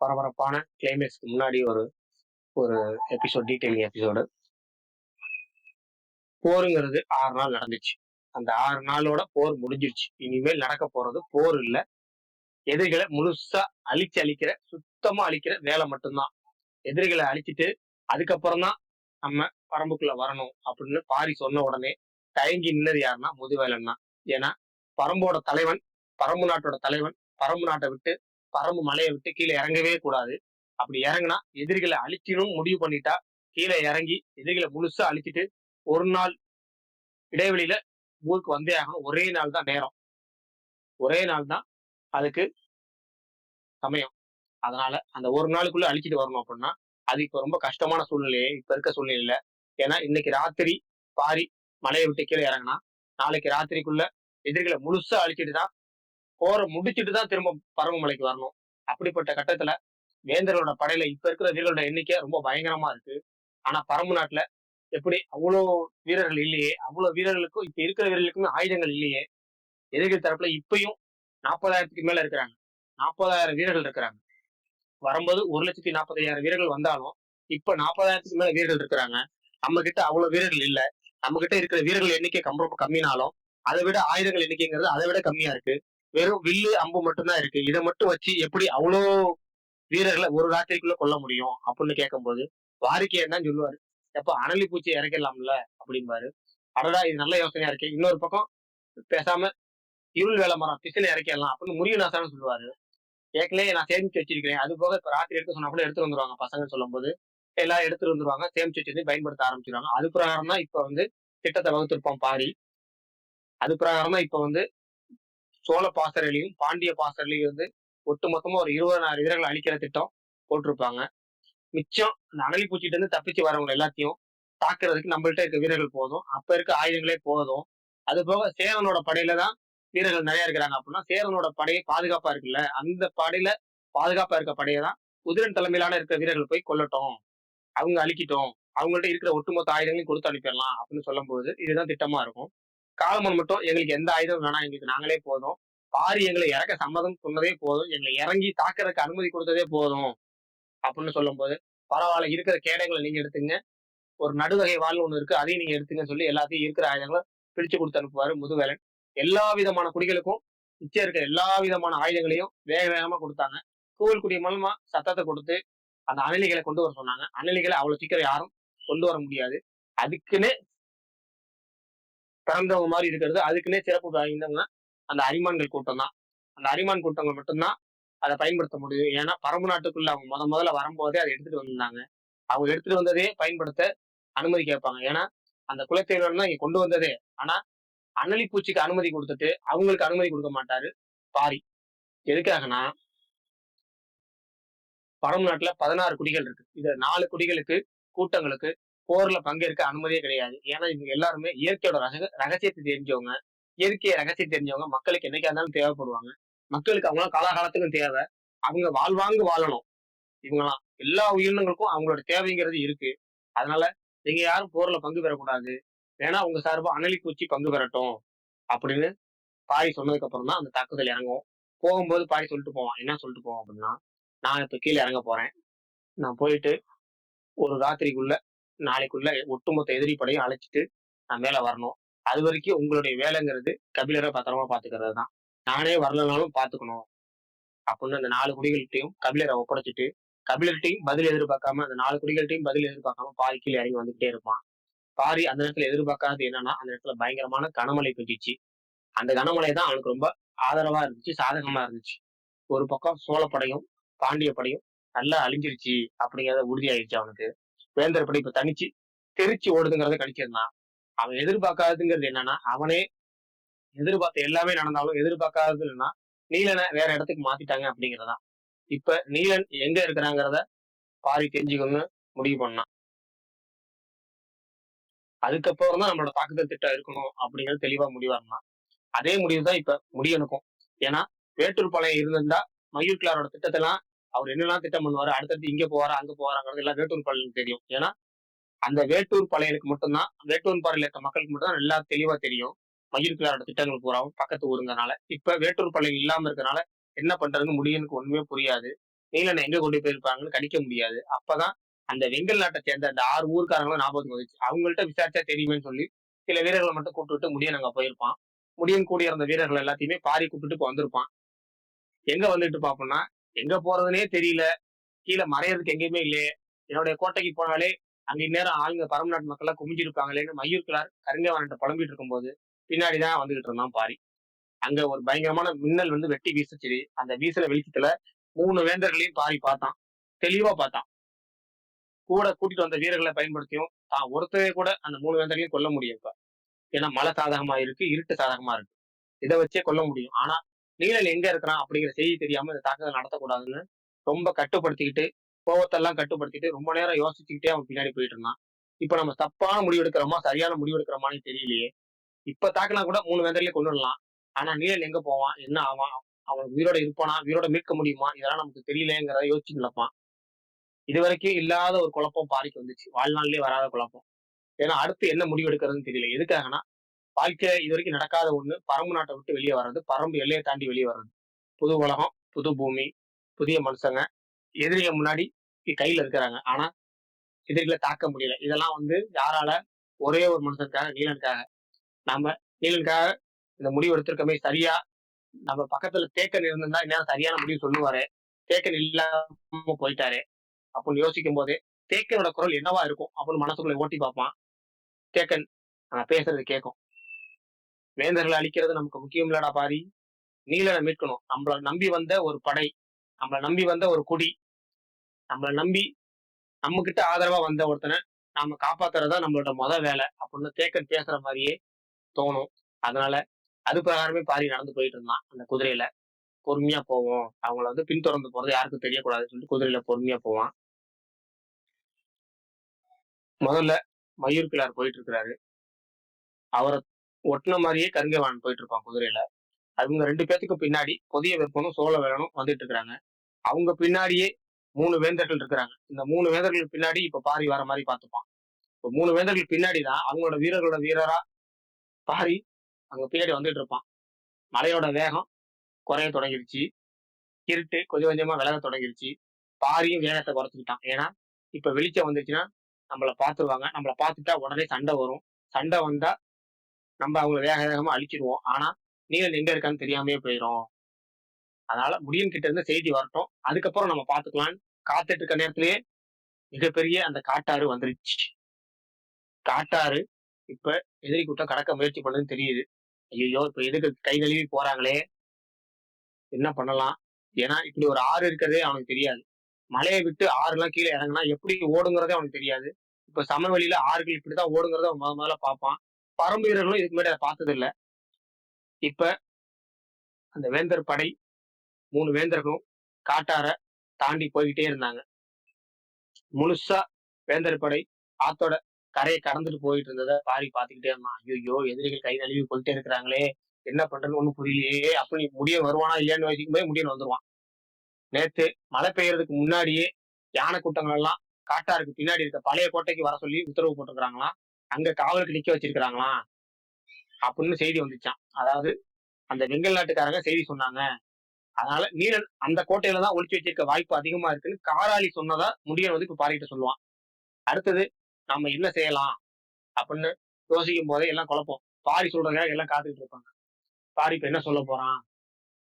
பரபரப்பான கிளைமேக்ஸ்க்கு முன்னாடி ஒரு ஒரு எபிசோட் டீட்டெயிலிங் எபிசோடு போருங்கிறது ஆறு நாள் நடந்துச்சு. அந்த ஆறு நாளோட போர் முடிஞ்சிருச்சு. இனிமேல் நடக்க போறது போர் இல்ல. எதிரிகளை முழுசா அழிச்சு அழிக்கிற சுத்தமா அழிக்கிற வேலை மட்டும்தான். எதிரிகளை அழிச்சிட்டு அதுக்கப்புறம் தான் நம்ம பரம்புக்குள்ள வரணும் அப்படின்னு பாரி சொன்ன உடனே தயங்கி நின்னது யாருன்னா முதுவேலன் தான். ஏன்னா பரம்போட தலைவன் பரம்பு நாட்டோட தலைவன் பரம்பு நாட்டை விட்டு பரம்பு மலையை விட்டு கீழே இறங்கவே கூடாது. அப்படி இறங்குனா எதிரிகளை அழிக்கணும் முடிவு பண்ணிட்டா கீழே இறங்கி எதிரிகளை முழுசா அழிச்சிட்டு ஒரு நாள் இடைவெளியில ஊருக்கு வந்தே ஆகணும். ஒரே நாள் தான் நேரம். ஒரே நாள் தான் அதுக்கு சமயம். அதனால அந்த ஒரு நாளுக்குள்ள அழிச்சிட்டு வரணும் அப்படின்னா அது இப்போ ரொம்ப கஷ்டமான சூழ்நிலையே இப்ப இருக்க சூழ்நிலையில. ஏன்னா இன்னைக்கு ராத்திரி பாரி மலையை விட்டு கீழே இறங்கினா நாளைக்கு ராத்திரிக்குள்ள எதிரிகளை முழுசா அழிச்சிட்டு தான் போரை முடிச்சுட்டு தான் திரும்ப பரம மலைக்கு வரணும். அப்படிப்பட்ட கட்டத்துல வேந்தரோட படையில இப்ப இருக்கிற வீரர்களோட எண்ணிக்கை ரொம்ப பயங்கரமா இருக்கு. ஆனா பரம்பு நாட்டுல எப்படி அவ்வளோ வீரர்கள் இல்லையே அவ்வளவு வீரர்களுக்கும் இப்ப இருக்கிற வீரர்களுக்குமே ஆயுதங்கள் இல்லையே எதிர்கள் தரப்புல இப்பயும் நாற்பதாயிரத்துக்கு மேல இருக்கிறாங்க. நாற்பதாயிரம் வீரர்கள் இருக்கிறாங்க. வரும்போது ஒரு லட்சத்தி நாற்பதாயிரம் வீரர்கள் வந்தாலும் இப்ப நாற்பதாயிரத்துக்கு மேல வீரர்கள் இருக்கிறாங்க. நம்ம கிட்ட அவ்வளவு வீரர்கள் இல்ல. நம்ம கிட்ட இருக்கிற வீரர்கள் எண்ணிக்கை ரொம்ப கம்மினாலும் அதை விட ஆயுதங்கள் எண்ணிக்கைங்கிறது அதை விட கம்மியா இருக்கு. வெறும் வில்லு அம்பு மட்டும்தான் இருக்கு. இதை மட்டும் வச்சு எப்படி அவ்வளோ வீரர்களை ஒரு ராத்திரிக்குள்ள கொல்ல முடியும் அப்படின்னு கேட்கும்போது வாரிக்கையர் தான் சொல்லுவாரு? எப்ப அனலி பூச்சி இறக்கலாம்ல அப்படிம்பாரு. அடடா இது நல்ல யோசனையா இருக்கு. இன்னொரு பக்கம் பேசாம இருள் வேலை மரம் பிசில இறக்கிடலாம் அப்படின்னு முருகநாசான்னு சொல்லுவாரு. ஏற்கனவே நான் சேமிச்சு வச்சிருக்கிறேன். அது போக இப்ப ராத்திரி எடுத்து சொன்னா கூட எடுத்து வந்துருவாங்க பசங்க சொல்லும்போது. எல்லாம் எடுத்துட்டு வந்துருவாங்க. சேமிச்சு வச்சிருந்து பயன்படுத்த ஆரம்பிச்சிருவாங்க. அது பிரகாரம் தான் இப்ப வந்து திட்டத்தை வகுத்திருப்பான் பாரி. அது பிரகாரம் தான் இப்ப வந்து சோழ பாசறையிலையும் பாண்டிய பாசறையிலையும் வந்து ஒட்டுமொத்தமா ஒரு இருபதாயிரம் வீரர்கள் அழிக்கிற திட்டம் போட்டிருப்பாங்க. மிச்சம் அந்த அனலி பூச்சிட்டு இருந்து தப்பிச்சு வரவங்க எல்லாத்தையும் தாக்குறதுக்கு நம்மள்ட்ட இருக்க வீரர்கள் போதும். அப்ப இருக்க ஆயுதங்களே போதும். அது போக சேரனோட படையில தான் வீரர்கள் நிறைய இருக்கிறாங்க. அப்படின்னா சேரனோட படையை பாதுகாப்பா இருக்குல்ல? அந்த படையில பாதுகாப்பா இருக்க படையை தான் குதிரன் தலைமையிலான இருக்கிற வீரர்கள் போய் கொல்லட்டும். அவங்க அழிக்கிட்டோம். அவங்கள்ட்ட இருக்கிற ஒட்டுமொத்த ஆயுதங்களையும் கொடுத்து அனுப்பிடலாம் அப்படின்னு சொல்லும்போது இதுதான் திட்டமா இருக்கும். காலமன் மட்டும் எங்களுக்கு எந்த ஆயுதம் வேணாம். எங்களுக்கு நாங்களே போதும். பாரி எங்களை இறக்க சம்மதம் சொன்னதே போதும். எங்களை இறங்கி தாக்குறதுக்கு அனுமதி கொடுத்ததே போதும். அப்படின்னு சொல்லும்போது பரவாயில்ல இருக்கிற கேடயங்களை நீங்க எடுத்துங்க. ஒரு நடுவகை வாழ் ஒன்று இருக்கு. அதையும் நீங்க எடுத்துங்கன்னு சொல்லி எல்லாத்தையும் இருக்கிற ஆயுதங்களை பிரிச்சு கொடுத்து அனுப்புவாரு முதுவேலன். எல்லா விதமான குடிகளுக்கும் மிச்சம் இருக்கிற எல்லா விதமான ஆயுதங்களையும் வேக வேகமா கொடுத்தாங்க. கோவில் குடி மூலமா சத்தத்தை கொடுத்து அந்த அணிலிகளை கொண்டு வர சொன்னாங்க. அணிலிகளை அவ்வளவு சீக்கிரம் யாரும் கொண்டு வர முடியாது. அதுக்குன்னு பிறந்தவங்க மாதிரி இருக்கிறது. அதுக்குன்னே சிறப்பு வாய்ந்தவங்க அந்த அரிமான்கள் கூட்டம் தான் அந்த அரிமான் கூட்டங்கள் மட்டும்தான் அதை பயன்படுத்த முடியும். ஏன்னா பரம்பு நாட்டுக்குள்ள அவங்க முத முதல்ல வரும்போதே அதை எடுத்துட்டு வந்திருந்தாங்க. அவங்க எடுத்துட்டு வந்ததே பயன்படுத்த அனுமதி கேட்பாங்க. ஏன்னா அந்த குலத்தேவர் தான் இங்க கொண்டு வந்ததே. ஆனா அனலி பூச்சிக்கு அனுமதி கொடுத்துட்டு அவங்களுக்கு அனுமதி கொடுக்க மாட்டாரு. பாரி. எதுக்காகனா பரம்பு நாட்டுல பதினாறு குடிகள் இருக்கு. இது நாலு குடிகளுக்கு கூட்டங்களுக்கு போர்ல பங்கேற்க அனுமதியே கிடையாது. ஏன்னா இவங்க எல்லாருமே இயற்கையோட ரக ரகசியத்தை தெரிஞ்சவங்க. இயற்கையை ரகசியம் தெரிஞ்சவங்க. மக்களுக்கு என்னைக்கா இருந்தாலும் தேவைப்படுவாங்க. மக்களுக்கு அவங்களாம் காலகாலத்துக்கும் தேவை. அவங்க வாழ்வாங்கு வாழணும். இவங்களாம் எல்லா உயிரினங்களுக்கும் அவங்களோட தேவைங்கிறது இருக்கு. அதனால நீங்க யாரும் போர்ல பங்கு பெறக்கூடாது. வேணா உங்க சார்பா அனலி பூச்சி பங்கு பெறட்டும். அப்படின்னு பாரி சொன்னதுக்கு அப்புறம் தான் அந்த தாக்குதல் இறங்கும் போகும்போது பாரி சொல்லிட்டு போவான். என்ன சொல்லிட்டு போவான்? அப்படின்னா நான் இப்ப கீழே இறங்க போறேன். நான் போயிட்டு ஒரு ராத்திரிக்குள்ள நாளைக்குள்ள ஒட்டுமொத்த எதிரி படையும் அழைச்சிட்டு நான் மேல வரணும். அது வரைக்கும் உங்களுடைய வேலைங்கிறது கபிலரை பத்திரமா பாத்துக்கிறது தான் நானே வரலனாலும் பாத்துக்கணும். அப்படின்னு அந்த நாலு குடிகள்கிட்டையும் கபிலரை ஒப்படைச்சிட்டு கபிலர்கிட்டையும் பதில் எதிர்பார்க்காம அந்த நாலு குடிகள்கிட்டையும் பதில் எதிர்பார்க்காம பாரி கீழே இறங்கி வந்துகிட்டே இருப்பான். பாரி அந்த நேரத்துல எதிர்பார்க்காதது என்னன்னா அந்த இடத்துல பயங்கரமான கனமழை பெஞ்சிச்சு. அந்த கனமழை தான் அவனுக்கு ரொம்ப ஆதரவா இருந்துச்சு சாதகமா இருந்துச்சு. ஒரு பக்கம் சோழப்படையும் பாண்டிய படையும் நல்லா அழிஞ்சிருச்சு அப்படிங்கிறத உறுதியாயிருச்சு அவனுக்கு. வேந்தர் படிப்பு இப்ப தனிச்சு தெரிச்சு ஓடுதுங்கிறத கணிச்சிருந்தான் அவன் எதிர்பார்க்காததுங்கிறது என்னன்னா அவனே எதிர்பார்த்த எல்லாமே நடந்தாலும் எதிர்பார்க்காதது இல்லைன்னா நீலனை வேற இடத்துக்கு மாத்திட்டாங்க அப்படிங்கிறதா. இப்ப நீலன் எங்க இருக்கிறாங்கிறத பாரி தெரிஞ்சுக்கணும்னு முடிவு பண்ணான். அதுக்கப்புறம் தான் நம்மளோட தாக்குதல் திட்டம் இருக்கணும் அப்படிங்கிறது தெளிவா முடிவாருந்தான் அதே முடிவு தான் இப்ப முடியனுக்கும். ஏன்னா வேட்டூர் பாளையம் இருந்திருந்தா மயூர் கிளாரோட திட்டத்தெல்லாம் அவர் என்னெல்லாம் திட்டம் பண்ணுவாரு அடுத்தடுத்து இங்க போவாரா அங்க போவாராங்கிறது எல்லாம் வேட்டூர் பாளையம் தெரியும். ஏன்னா அந்த வேட்டூர் பாளையனுக்கு மட்டும்தான் வேட்டூர் பாளையில் இருக்க மக்களுக்கு மட்டும்தான் நல்லா தெளிவா தெரியும். மயூர் கிளாரோட திட்டங்கள் பூராவும் பக்கத்து ஊருங்கனால இப்ப வேட்டூர் பாளையம் இல்லாம இருக்கனால என்ன பண்றதுன்னு முடியும்னு ஒண்ணுமே புரியாது. நீலனை எங்க கொண்டு போயிருப்பாங்கன்னு கணிக்க முடியாது. அப்பதான் அந்த வெங்கல் நாட்டை சேர்ந்த அந்த ஆறு ஊருக்காரங்களும் ஞாபகத்துக்கு வந்துச்சு. அவங்கள்ட்ட விசாரிச்சா தெரியுமேன்னு சொல்லி சில வீரர்களை மட்டும் கூப்பிட்டு முடியன் அங்க போயிருப்பான். முடியும் கூடிய இருந்த வீரர்கள் எல்லாத்தையுமே பாரி கூப்பிட்டு இப்ப வந்திருப்பான். எங்க வந்துட்டு பாப்போம்னா எங்க போறதுனே தெரியல. கீழே மறையறதுக்கு எங்கேயுமே இல்லையே. என்னுடைய கோட்டைக்கு போனாலே அங்க இந்நேரம் ஆளுங்க பரமநாட்டு மக்கள் எல்லாம் குமிஞ்சிருப்பாங்களேன்னு மயூர் கிளார் கருங்கவான்கிட்ட புலம்பிட்டு இருக்கும்போது பின்னாடிதான் வந்துகிட்டு இருந்தான் பாரி. அங்க ஒரு பயங்கரமான மின்னல் வந்து வெட்டி வீசுச்சு. அந்த வீசுற வெளிச்சத்துல மூணு வேந்தர்களையும் பாரி பார்த்தான். தெளிவா பார்த்தான். கூட கூட்டிட்டு வந்த வீரர்களை பயன்படுத்தியும் தான் ஒருத்தரே கூட அந்த மூணு வேந்தர்களையும் கொல்ல முடியும் இப்ப. ஏன்னா மழை சாதகமா இருக்கு இருட்டு சாதகமா இருக்கு. இதை வச்சே கொல்ல முடியும். ஆனா நீலன் எங்க இருக்கிறான் அப்படிங்கிற செய்தி தெரியாம இந்த தாக்குதல் நடத்தக்கூடாதுன்னு ரொம்ப கட்டுப்படுத்திக்கிட்டு கோவத்தெல்லாம் கட்டுப்படுத்திட்டு ரொம்ப நேரம் யோசிச்சுக்கிட்டே அவன் பின்னாடி போயிட்டு இருந்தான். இப்ப நம்ம தப்பான முடிவு எடுக்கிறோமா சரியான முடிவு எடுக்கிறோமான்னு தெரியலையே. இப்ப தாக்கினா கூட மூணு வேந்தர்லயே கொண்டு வரலாம் ஆனா நீலன் எங்க போவான்? என்ன ஆவான்? அவன் உயிரோட இருப்பானா? உயிரோட மீட்க முடியுமா? இதெல்லாம் நமக்கு தெரியலங்கிறத யோசிச்சு நினைப்பான் இது வரைக்கும் இல்லாத ஒரு குழப்பம் பாரிக்கு வந்துச்சு. வாழ்நாள்லயே வராத குழப்பம். ஏன்னா அடுத்து என்ன முடிவு எடுக்கிறதுன்னு தெரியல. எதுக்காகனா வாழ்க்கையில இது வரைக்கும் நடக்காத ஒண்ணு. பரம்பு நாட்டை விட்டு வெளியே வர்றது. பரம்பு எல்லையை தாண்டி வெளியே வர்றது. புது உலகம் புது பூமி புதிய மனுஷங்க எதிரிக முன்னாடி கையில இருக்கிறாங்க. ஆனா எதிரிகளை தாக்க முடியல. இதெல்லாம் வந்து யாரால ஒரே ஒரு மனுஷனுக்காக நீலனுக்காக. நாம நீலனுக்காக இந்த முடிவு எடுத்திருக்கமே சரியா? நம்ம பக்கத்துல தேக்கன் இருந்திருந்தா இன்னும் சரியான முடிவு சொல்லுவாரு. தேக்கன் இல்லாம போயிட்டாரு. அப்படின்னு யோசிக்கும் போதே தேக்கனோட குரல் என்னவா இருக்கும்? அப்படின்னு மனசுக்குள்ள ஓட்டி பார்ப்பான். தேக்கன் நான் பேசுறது கேட்கும் வேந்தர்களை அழிக்கிறது நமக்கு முக்கியம் இல்லடா பாரி. நீலனை மீட்கணும். நம்மள நம்பி வந்த ஒரு படை நம்மள நம்பி வந்த ஒரு குடி நம்மள நம்பி நம்ம கிட்ட ஆதரவா வந்த ஒருத்தனை நாம காப்பாத்துறதா நம்மளோட மொத வேலை. அப்படின்னு தேக்கன் பேசுற மாதிரியே தோணும். அதனால அது பிரகாரமே பாரி நடந்து போயிட்டு இருந்தான் அந்த குதிரையில. பொறுமையா போவோம். அவங்கள வந்து பின்தொடர்ந்து போறது யாருக்கும் தெரியக்கூடாதுன்னு சொல்லிட்டு குதிரையில பொறுமையா போவான். முதல்ல மயூர் கிளார் போயிட்டு இருக்கிறாரு. அவரை ஒட்டின மாதிரியே கருங்கவான் போயிட்டு இருப்பான் குதிரையில. அவங்க ரெண்டு பேத்துக்கு பின்னாடி புதிய விற்பனும் சோழ வேலனும் வந்துட்டு இருக்கிறாங்க அவங்க பின்னாடியே மூணு வேந்தர்கள் இருக்கிறாங்க. இந்த மூணு வேந்தர்கள் பின்னாடி இப்ப பாரி வர மாதிரி பார்த்துப்பான். இப்போ மூணு வேந்தர்கள் பின்னாடி தான் அவங்களோட வீரர்களோட வீரரா பாரி அங்க பின்னாடி வந்துட்டு இருப்பான். மலையோட வேகம் குறைய தொடங்கிருச்சு. இருட்டு கொஞ்சம் கொஞ்சமா விலக தொடங்கிருச்சு. பாரியும் வேகத்தை குறைச்சிக்கிட்டான். ஏன்னா இப்ப வெளிச்சம் வந்துச்சுன்னா நம்மள பார்த்துருவாங்க. நம்மள பார்த்துட்டா உடனே சண்டை வரும். சண்டை வந்தா நம்ம அவங்களை வேக வேகமா அழிச்சிருவோம். ஆனா நீலன் எங்க இருக்கான்னு தெரியாமே போயிடும் அதனால முடியன் கிட்ட இருந்து செய்தி வரட்டும். அதுக்கப்புறம் நம்ம பாத்துக்கலாம்னு காத்துட்டு இருக்க நேரத்திலேயே மிகப்பெரிய அந்த காட்டாறு வந்துருச்சு. காட்டாறு இப்ப எதிரி கூட்டம் கடக்க முயற்சி பண்ணுதுன்னு தெரியுது. ஐயோ இப்ப எதுக்கு கை கழுவி போறாங்களே? என்ன பண்ணலாம்? ஏன்னா இப்படி ஒரு ஆறு இருக்கிறதே அவனுக்கு தெரியாது. மலையை விட்டு ஆறு எல்லாம் கீழே இறங்கினா எப்படி ஓடுங்கிறதே அவனுக்கு தெரியாது. இப்ப சமவெளியில ஆறுகள் இப்படிதான் ஓடுங்கிறத அவன் முதல்ல பார்ப்பான். பரம்பு வீரர்களும் இதுக்கு முன்னாடி அதை பார்த்தது இப்ப அந்த வேந்தர் படை மூணு வேந்தர்களும் காட்டார தாண்டி போய்கிட்டே இருந்தாங்க. முழுசா வேந்தர் படை ஆத்தோட கரையை கடந்துட்டு போயிட்டு இருந்ததை பாரி பார்த்துக்கிட்டே இருந்தான். ஐயோ எதிரிகள் கை நழுவி போயிட்டே இருக்கிறாங்களே என்ன பண்றதுன்னு ஒண்ணும் புரியலையே அப்படி முடிய வருவானா இல்லையான்னு யோசிக்கும் போய் முடியன் வந்துருவான். நேத்து மழை பெய்யறதுக்கு முன்னாடியே யானை கூட்டங்கள் எல்லாம் காட்டாருக்கு பின்னாடி இருக்க பழைய கோட்டைக்கு வர சொல்லி உத்தரவு போட்டிருக்கிறாங்களாம். அங்க காவலுக்கு நிக்க வச்சிருக்கிறாங்களாம் அப்படின்னு செய்தி வந்துச்சான் அதாவது அந்த வெங்கல் நாட்டுக்காரங்க செய்தி சொன்னாங்க. அதனால நீலன் அந்த கோட்டையில தான் ஒழிச்சு வச்சிருக்க வாய்ப்பு அதிகமா இருக்குன்னு காராளி சொன்னதா முடியன் வந்து இப்ப பாரிக்கிட்ட சொல்லுவான். அடுத்தது நம்ம என்ன செய்யலாம்? அப்படின்னு யோசிக்கும் போதே எல்லாம் குழப்பம். பாரி சொல்றதுக்காக எல்லாம் காத்துக்கிட்டு இருப்பாங்க. பாரி இப்ப என்ன சொல்ல போறான்?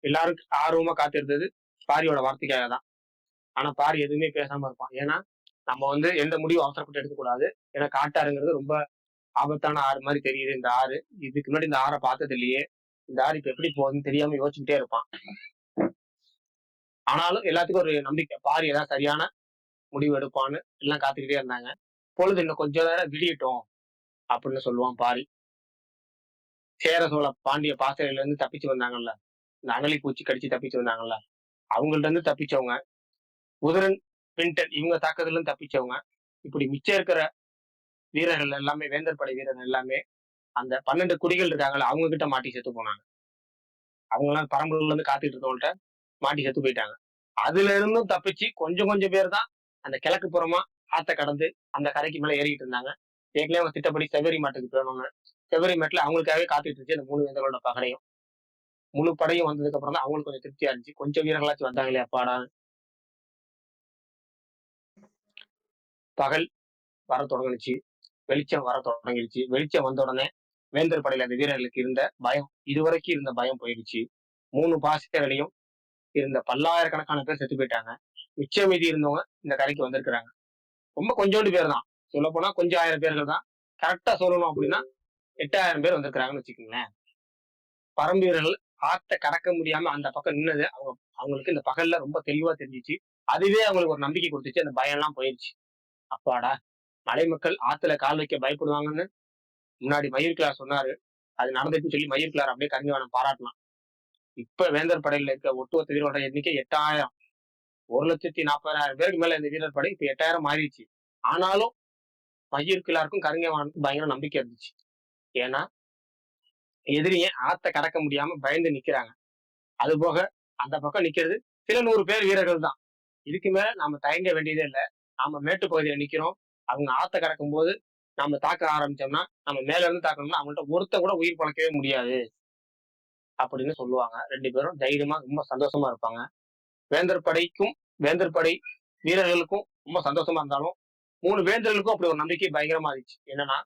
எல்லாரும் ஆர்வமா காத்திருந்தது பாரியோட வார்த்தைக்காக தான். ஆனா பாரி எதுவுமே பேசாம இருப்பான். ஏன்னா நம்ம வந்து எந்த முடிவும் அவசரப்பட்டு எடுக்கக்கூடாது. ஏன்னா காட்டாறுங்கிறது ரொம்ப ஆபத்தான ஆறு மாதிரி தெரியுது இந்த ஆறு. இதுக்கு முன்னாடி இந்த ஆறை பார்த்தது இல்லையே. இந்த ஆறு இப்ப எப்படி போகுதுன்னு தெரியாம யோசிச்சுட்டே இருப்பான். ஆனாலும் எல்லாத்துக்கும் ஒரு நம்பிக்கை. பாரி ஏதாவது சரியான முடிவு எடுப்பான்னு எல்லாம் காத்துக்கிட்டே இருந்தாங்க. பொழுது இன்னும் கொஞ்ச நேரம் விடியட்டும் அப்படின்னு சொல்லுவான் பாரி. சேர சோழ பாண்டிய பாசறையில இருந்து தப்பிச்சு வந்தாங்கல்ல. இந்த அகலி பூச்சி கடிச்சு தப்பிச்சு வந்தாங்கல்ல. அவங்கள்ட்ட இருந்து தப்பிச்சவங்க. குதிரன் பின்டன் இவங்க தாக்கத்துல இருந்து தப்பிச்சவங்க. இப்படி மிச்சம் இருக்கிற வீரர்கள் எல்லாமே வேந்தர் படை வீரர்கள் எல்லாமே அந்த பன்னெண்டு குடிகள் இருக்காங்கல்ல அவங்க கிட்ட மாட்டி செத்து போனாங்க. அவங்க எல்லாம் பரம்பூர்ல இருந்து காத்துட்டு இருந்தவங்கள்ட்ட மாட்டி செத்து போயிட்டாங்க. அதுல இருந்தும் தப்பிச்சு கொஞ்சம் கொஞ்சம் பேர் தான் அந்த கிழக்கு புறமா ஆத்த கடந்து அந்த கரைக்கு மேல ஏறிக்கிட்டு இருந்தாங்க. ஏற்கனவே அவங்க திட்டப்படி செவரி மாட்டுக்கு போனவங்க. செவரி மாட்டுல அவங்களுக்காகவே காத்துட்டு இருந்துச்சு. அந்த மூணு வேந்தர்களோட பகடையும். முழு படையும் வந்ததுக்கு அப்புறம் தான் அவங்களுக்கு கொஞ்சம் திருப்தியா இருந்துச்சு. கொஞ்சம் வீரர்களாச்சும் வந்தாங்களே அப்பாடா. பகல் வர தொடங்குனுச்சு வெளிச்சம் வர தொடங்கிடுச்சு. வெளிச்சம் வந்த உடனே வேந்தர் படையில அந்த வீரர்களுக்கு இருந்த பயம் இதுவரைக்கும் இருந்த பயம் போயிடுச்சு. மூணு பாசைகளையும் இருந்த பல்லாயிரக்கணக்கான பேர் செத்து போயிட்டாங்க. மிச்சம் மீதி இருந்தவங்க இந்த கரைக்கு வந்திருக்கிறாங்க. ரொம்ப கொஞ்சோண்டு பேர் தான். சொல்ல போனா கொஞ்சம் ஆயிரம் பேர்கள் தான். கரெக்டா சொல்லணும் அப்படின்னா எட்டாயிரம் பேர் வந்திருக்கிறாங்கன்னு வச்சுக்கோங்களேன். பரம்பு வீரர்கள் ஆத்த கடக்க முடியாம அந்த பக்கம் நின்னது அவங்க அவங்களுக்கு இந்த பகல்ல ரொம்ப தெளிவா தெரிஞ்சிச்சு. அதுவே அவங்களுக்கு ஒரு நம்பிக்கை கொடுத்துச்சு. அந்த பயம் எல்லாம் போயிடுச்சு. அப்பாடா மலை மக்கள் ஆத்துல கால் வைக்க பயப்படுவாங்கன்னு முன்னாடி மயூர் கிளார் சொன்னாரு. அது நடந்துச்சுன்னு சொல்லி மயூர் கிளார் அப்படியே கரிஞ்சவனம் பாராட்டலாம் இப்ப வேந்தர் படையில இருக்க ஒட்டுமொத்த வீரரோட எண்ணிக்கை எட்டாயிரம். ஒரு லட்சத்தி நாற்பதாயிரம் பேருக்கு மேல இந்த வீரர் படை இப்ப எட்டாயிரம் மாறிடுச்சு. ஆனாலும் மயூர் கிளாருக்கும் கரிஞ்சவானுக்கும் பயங்கர நம்பிக்கை இருந்துச்சு. ஏன்னா எதிரியை ஆத்த கடக்க முடியாம பயந்து நிக்கிறாங்க. அது போக அந்த பக்கம் நிக்கிறது சில நூறு பேர் வீரர்கள் தான். இதுக்கு மேல நாம தயங்க வேண்டியதே இல்லை. நாம மேட்டு பகுதியில நிக்கிறோம். அவங்க ஆத்த கறக்கும் போது நம்ம தாக்க ஆரம்பிச்சோம்னா நம்ம மேல இருந்து தாக்கணும்னா அவங்கள்ட்ட ஒருத்த கூட உயிர் பழக்கவே முடியாது. அப்படின்னு சொல்லுவாங்க. ரெண்டு பேரும் தைரியமா ரொம்ப சந்தோஷமா இருப்பாங்க. வேந்தர் படைக்கும் வேந்தர் படை வீரர்களுக்கும் ரொம்ப சந்தோஷமா இருந்தாலும் மூணு வேந்தர்களுக்கும் அப்படி ஒரு நம்பிக்கை பயங்கரமா இருந்துச்சு. என்னன்னா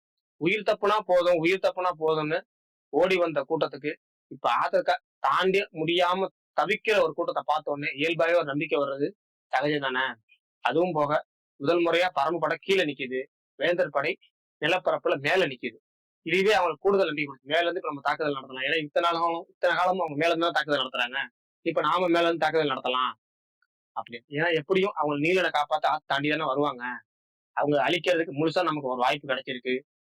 உயிர் தப்புனா போதும் உயிர் தப்புனா போதும்னு ஓடி வந்த கூட்டத்துக்கு இப்ப ஆத்த தாண்டி முடியாம தவிக்கிற ஒரு கூட்டத்தை பார்த்த உடனே இயல்பாவே ஒரு நம்பிக்கை வர்றது சகஜம் தானே? அதுவும் போக முதல் முறையா பரம்பு படை கீழே நிக்குது. வேந்தர் படை நிலப்பரப்புல மேல நிக்குது. இதுவே அவங்களுக்கு கூடுதல் நம்பிக்கை கொடுத்து மேல இருந்து இப்ப நம்ம தாக்குதல் நடத்தலாம். ஏன்னா இத்தனை நாளும் இத்தனை காலமும் அவங்க மேல இருந்து தான் தாக்குதல் நடத்துறாங்க. இப்ப நாம மேல இருந்து தாக்குதல் நடத்தலாம். அப்படின்னு ஏன்னா எப்படியும் அவங்க நீலனை காப்பாத்த ஆத்து தாண்டி தானே வருவாங்க. அவங்க அழிக்கிறதுக்கு முழுசா நமக்கு ஒரு வாய்ப்பு கிடைச்சிருக்கு.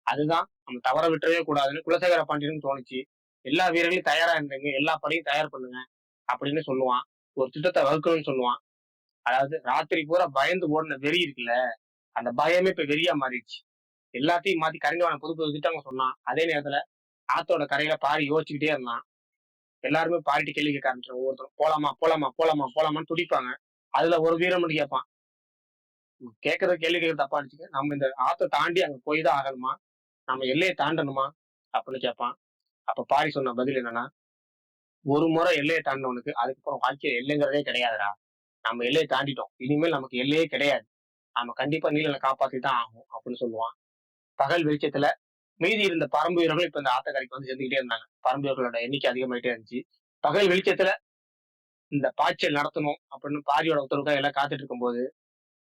அதுதான் நம்ம தவற விட்டுறவே கூடாதுன்னு குலசேகர பாண்டியனுக்கு தோணுச்சு. எல்லா வீரர்களையும் தயாரா இருந்தீங்க. எல்லா படையும் தயார் பண்ணுங்க. அப்படின்னு சொல்லுவான். ஒரு திட்டத்தை வகுக்கணும்னு சொல்லுவான். அதாவது ராத்திரி பூரா பயந்து ஓடின வெறி இருக்குல்ல அந்த பயமே இப்ப வெறியா மாறிடுச்சு. எல்லாத்தையும் மாத்தி கரைஞ்சவன புது புது அவங்க சொன்னான் அதே நேரத்துல ஆத்தோட கரையில பாரி யோசிச்சுக்கிட்டே இருந்தான். எல்லாருமே பாரிட்டு கேள்வி கேட்க ஆரம்பிச்சிடும் ஒவ்வொருத்தரும் போலாமா போலாமா போலாமா போலாமான்னு துடிப்பாங்க. அதுல ஒரு வீரம் மட்டும் கேட்பான். கேட்கறது கேள்வி கேட்கறது தப்பா அடிச்சுக்க நம்ம இந்த ஆத்தை தாண்டி அங்க போய் தான் ஆகணுமா? நம்ம எல்லையை தாண்டணுமா? அப்படின்னு கேட்பான். அப்ப பாரி சொன்ன பதில் என்னன்னா ஒரு முறை எல்லையை தாண்டினவனுக்கு அதுக்கப்புறம் வாழ்க்கையில எல்லைங்கிறதே கிடையாதுடா. நம்ம எல்லையை தாண்டிட்டோம். இனிமேல் நமக்கு எல்லையே கிடையாது. நாம கண்டிப்பா நீலனை காப்பாத்தி தான் ஆகும் அப்படின்னு சொல்லுவான். பகல் வெளிச்சத்துல மீதி இருந்த பரம்பு வீரர்கள் இப்ப இந்த ஆத்தக்கரைக்கு வந்து சேர்ந்துக்கிட்டே இருந்தாங்க. பரம்பு வீரர்களோட எண்ணிக்கை அதிகமாயிட்டே இருந்துச்சு. பகல் வெளிச்சத்துல இந்த பாய்ச்சல் நடத்தணும் அப்படின்னு பாரியோட உத்தரவுக்காக எல்லாம் காத்துட்டு இருக்கும்போது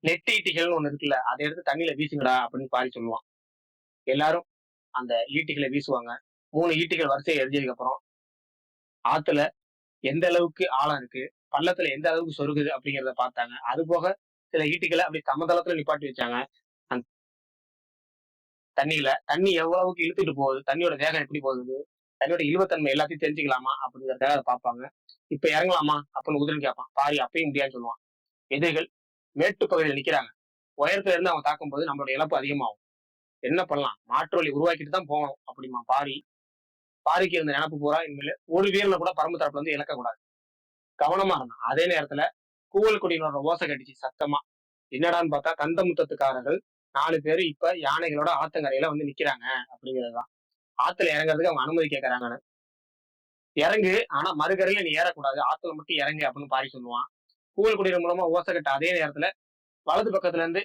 நெட்டு ஈட்டிகள்னு ஒண்ணு இருக்குல்ல அதை எடுத்து தண்ணியில வீசுங்கடா அப்படின்னு பாரி சொல்லுவான். எல்லாரும் அந்த ஈட்டிகளை வீசுவாங்க. மூணு ஈட்டிகள் வரிசையை எரிஞ்சதுக்கு அப்புறம் ஆத்துல எந்த அளவுக்கு ஆழம் இருக்கு பள்ளத்துல எந்த அளவுக்கு சொருகுது அப்படிங்கிறத பார்த்தாங்க. அது போக சில ஈட்டிகளை அப்படி சமதளத்துல நிப்பாட்டி வச்சாங்க. அந்த தண்ணியில தண்ணி எவ்வளவுக்கு இழுத்துட்டு போகுது தண்ணியோட வேகம் எப்படி போகுது தண்ணியோட இழுவத்தன்மை எல்லாத்தையும் தெரிஞ்சுக்கலாமா அப்படிங்கிறதுக்காக அதை பார்ப்பாங்க. இப்ப இறங்கலாமா அப்படின்னு உதிரன் கேட்பான். பாரி அப்பயும் முடியாதுன்னு சொல்லுவான். எதிரிகள் மேட்டு பகுதியில் நிக்கிறாங்க. உயரத்துல இருந்து அவங்க தாக்கும் போது நம்மளோட இழப்பு அதிகமாகும். என்ன பண்ணலாம்? மாற்று வழி உருவாக்கிட்டு தான் போகணும் அப்படிமா பாரி பாரிக்கு இருந்த நினப்பு பூரா இனிமேல் ஒரு வீரனை கூட பரம்பு தரப்புல இருந்து இழக்கக்கூடாது. கவனமா இருந்தான் அதே நேரத்துல கூவல் குடியினோட ஓசை கட்டிச்சு சத்தமா. என்னடான்னு பார்த்தா கந்தமுத்தத்துக்காரர்கள் நாலு பேரும் இப்ப யானைகளோட ஆத்தங்கரையில வந்து நிக்கிறாங்க அப்படிங்கிறதுதான் ஆத்துல இறங்குறதுக்கு அவங்க அனுமதி கேட்கறாங்கன்னு இறங்கு ஆனா மறுகரையில நீ ஏறக்கூடாது. ஆத்துல மட்டும் இறங்கு அப்படின்னு பாரி சொல்லுவான். கூவல் குடியினர் மூலமா ஓசை கட்ட அதே நேரத்துல வலது பக்கத்துல இருந்து